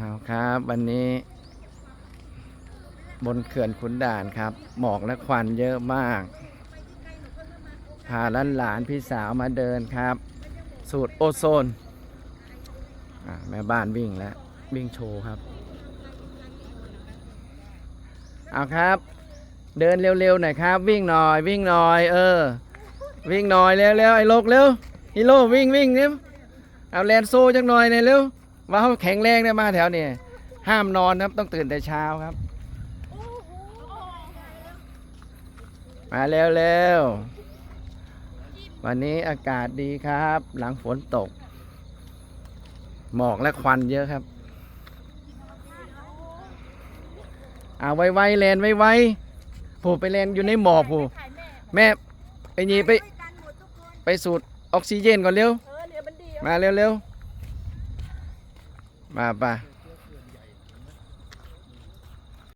เอาครับ วันนี้ บนเขื่อนขุนด่านครับ หมอกและควันเยอะมาก พาหลานหลานๆพี่สาวมาเดินครับ สูตรโอโซน แม่บ้านวิ่งแล้ว วิ่งโชว์ครับ เอาครับ เดินเร็วๆหน่อยครับ วิ่งหน่อย วิ่งหน่อย เออ วิ่งหน่อยเร็วๆไอ้โลกเร็วฮีโร่วิ่งวิ่งเนี่ยเอาแลนโซ่จังหน่อยหน่อยเร็ว ว่าเขาแข็งแรงได้มาแถวนี้ห้ามนอนครับต้องตื่นแต่เช้าครับ มาเร็วเร็ววันนี้อากาศดีครับ หลังฝนตก หมอกและควันเยอะครับเอาไวไวๆแลนไวไวๆผู้ไปแลนอยู่ในหมอกผู้แม่ไปหยีไป ไปสูดออกซิเจนก่อนเร็วเออเนี่ยมันดีมาเร็วเร็ว มาป่ะเ